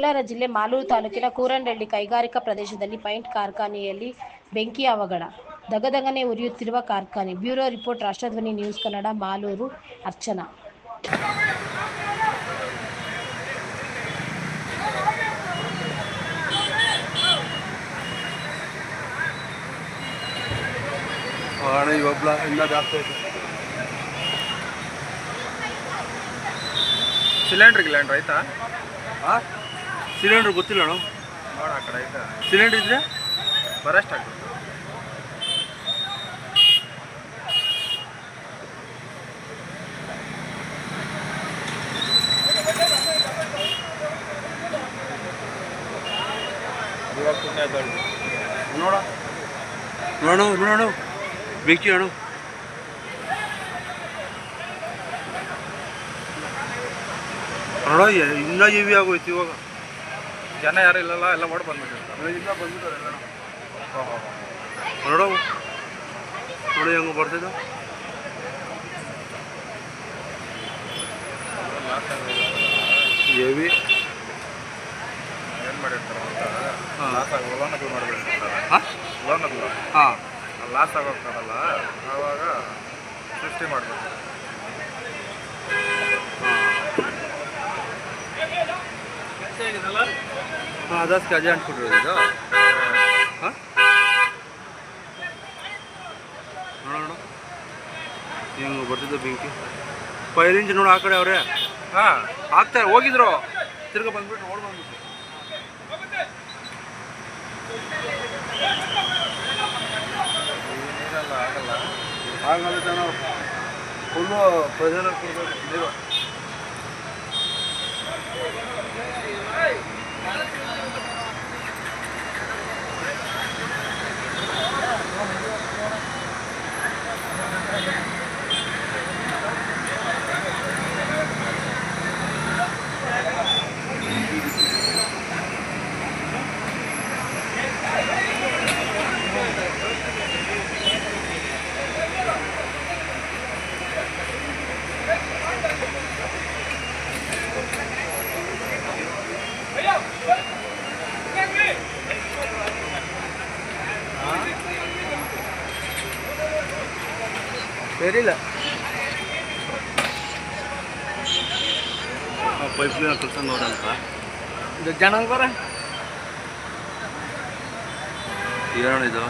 ಕೋಲಾರ ಜಿಲ್ಲೆ ಮಾಲೂರು ತಾಲೂಕಿನ ಕೂರಂಡಳ್ಳಿ ಕೈಗಾರಿಕಾ ಪ್ರದೇಶದಲ್ಲಿ ಪೈಂಟ್ ಕಾರ್ಖಾನೆಯಲ್ಲಿ ಬೆಂಕಿ ಅವಘಡ. ದಗದಗನೆ ಉರಿಯುತ್ತಿರುವ ಕಾರ್ಖಾನೆ. Bureau report Rashtradhwani news Kannada Malur Archana. Cylinder ಗಿಲಿಂಡ್ರ್ ಆಯ್ತಾ? ಆ? ಸಿಲಿಂಡರ್ ಗೊತ್ತಿಲ್ಲ ಅಣ್ಣ. ನೋಡ ಆ ಕಡೆ ಆಯ್ತಾ ಸಿಲಿಂಡರ್ ಇದ್ರೆ? ಬರಷ್ಟು ಆಗ್ತದೆ ನೋಡ. ನೋಡೋಣ ನೋಡೋಣ ಬೆಂಕಿ ಅಣ್ಣ ನೋಡ ಇನ್ನೂ ಇವಿ ಆಗೋಯ್ತು ಇವಾಗ. ಜನ ಯಾರು ಇಲ್ಲಲ್ಲ ಎಲ್ಲ ಓಡ್ ಬಂದ್ಬಿಟ್ಟಿರ್ತಾರೆ ಇಲ್ಲ ಬಂದ್ಬಿಟ್ಟಾರೆ ಎಲ್ಲ ನೋಡ. ನೋಡಿ ಹೆಂಗ ಬರ್ತಿದ್ದ ಹೆವಿ ಏನು ಮಾಡಿರ್ತಾರೆ ಅಂತ. ಹಾ. ಲಾಸ್ ಆಗಿ ಲೋನ್ಗಳು ಮಾಡಿಬಿಟ್ಟಿರ್ತಾರೆ ಹಾಂ? ಲೋನ್ಗಳು ಹಾಂ. ಲಾಸ್ ಆಗೋಗ್ತಾರಲ್ಲ ಆವಾಗ ಸೃಷ್ಟಿ ಮಾಡಬೇಕು ಹಾಂ ಅದಕ್ಕೆ ಅಜೆ ಅಂಟ್ಬಿಟ್ಟಿರೋದು ಇದು. ಹಾಂ? ನೋಡೋಣ ಹಿಂಗೆ ಬರ್ತಿದ್ದು ಬೆಂಕಿ? ಫೈರ್ ಇಂಜಿನ್ ನೋಡಿ ಆ ಕಡೆ ಅವರೇ. ಹಾಂ. ಆಗ್ತಾರೆ ಹೋಗಿದ್ರು. ತಿರ್ಗಾ ಬಂದ್ಬಿಟ್ಟು ಓಡ್ ಬಂದ್ಬಿಟ್ಟು ಆಗಲ್ಲ. ಆಗಲ್ಲ ಆಗಲ್ಲ ಫುಲ್ಲು ಪ್ರಜೆನ ಕೊಡ್ಬೇಕು ನೀರು ಸರಿಲ್ಲ ಪೈಪ್ ಕೆಲಸ ನೋಡಲ್ಪ ಇದು ಜನ ಬರ ಏನು ಇದು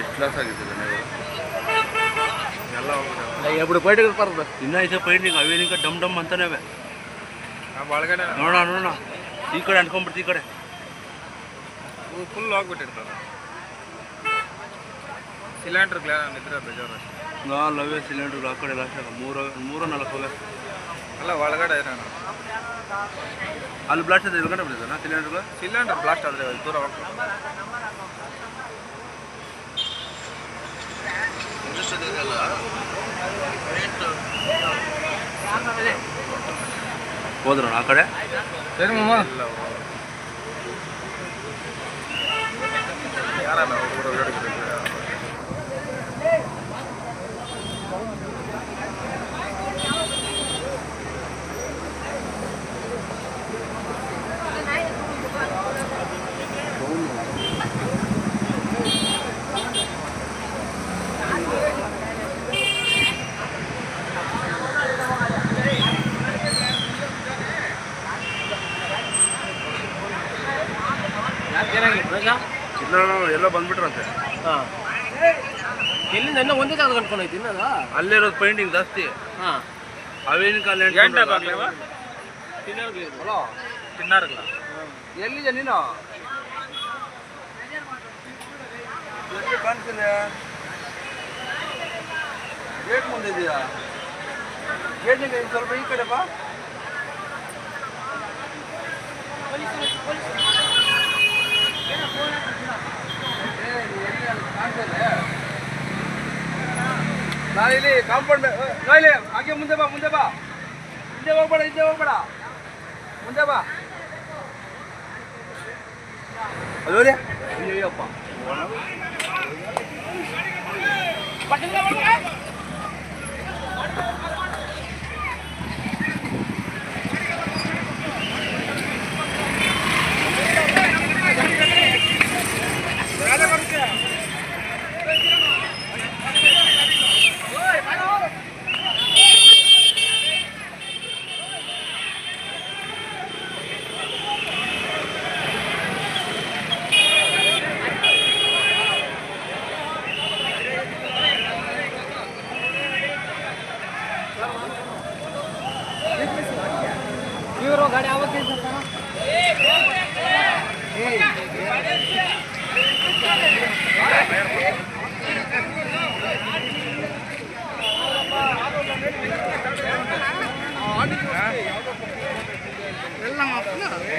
ಎಷ್ಟು ಲಾಸ್ ಆಗಿದೆ ಜನಗಳು ಎಲ್ಲ ಎಬ್ಬಡು ಪೈಟಿಗೆ ಬರ್ದು ಇನ್ನೂ ಐತೆ ಪೈಟಿಗೆ ಅವೇನಿಕ ಡಮ್ ಡಮ್ ಅಂತಾನೆ ಒಳಗಡೆ ನೋಡೋಣ ನೋಡೋಣ ಈ ಕಡೆ ಅನ್ಕೊಂಡ್ಬಿಡ್ತು ಈ ಕಡೆ ಫುಲ್ ಆಗ್ಬಿಟ್ಟಿರ್ತದೆ ಸಿಲಿಂಡ್ರ್ ಇದ್ರೆ ಬೇಜಾರು ಅಷ್ಟೇ. ಸಿಲಿಂಡರ್ ಆ ಕಡೆ ಲಾಸ್ಟ್ ಮೂರ ಮೂರ ನಾಲ್ಕು ಅವೆ ಅಲ್ಲ ಒಳಗಡೆ ಅಲ್ಲಿ ಬ್ಲಾಸ್ಟ್ ಆದ್ರೆ ಇಳ್ಕೊಂಡೆ ಬಿಡಿದ ಸಿಲಿಂಡರ್ ಸಿಲಿಂಡರ್ ಬ್ಲಾಸ್ಟ್ ಆದರೆ ದೂರ ಹೋಗ್ತದೆ. ಹೋದ್ರ ಆ ಕಡೆ? ಸರಿ ಮಮ್ಮ ಇಲ್ಲ ಇಲ್ಲ ಎಲ್ಲ ಬಂದ್ಬಿಟ್ರಂತೆ. ಎಲ್ಲಿಂದ ಇನ್ನೂ ಒಂದೇ ಜಾಗ ಕಟ್ಕೊಂಡೈತಿ ಇನ್ನದ? ಅಲ್ಲೇ ಇರೋದು ಪೈಂಟಿಂಗ್ ಜಾಸ್ತಿ. ಹಾಂ. ಕಾಲ ಅಲ್ಲಿ ಎಂಟೆ ಬಾಗ್ಲೇವ ತಿನ್ನಾರಲ್ಲ ಎಲ್ಲಿದೆ ನೀನು? ಎಲ್ಲಿ ಕಾಣ್ತಿದೆ. ಗೇಟ್ ಮುಂದೆ ಇದೆಯಾ ಗೇಟಿಗೆ ಸ್ವಲ್ಪ ಈ ಕಡೆ ಬಾ. ನಾನು ಇಲ್ಲಿ ಕಾಂಪೌಂಡ್ ಇಲ್ಲಿ ಹಾಗೆ ಮುಂದೆ ಬಾ ಮುಂದೆ ಬಾ. ಹಿಂದೆ ಹೋಗ್ಬೇಡ ಹಿಂದೆ ಹೋಗ್ಬೇಡ. ಮುಂದೆ ಬಾ. ಅಲ್ಲೋ ರೀ ಅಯ್ಯಪ್ಪ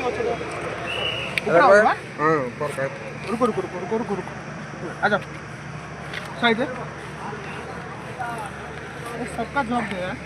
ऊपर आओ ना हाँ ऊपर का रुको रुको रुको रुको रुको रुको आ जाओ साइड सबका जॉब दे यार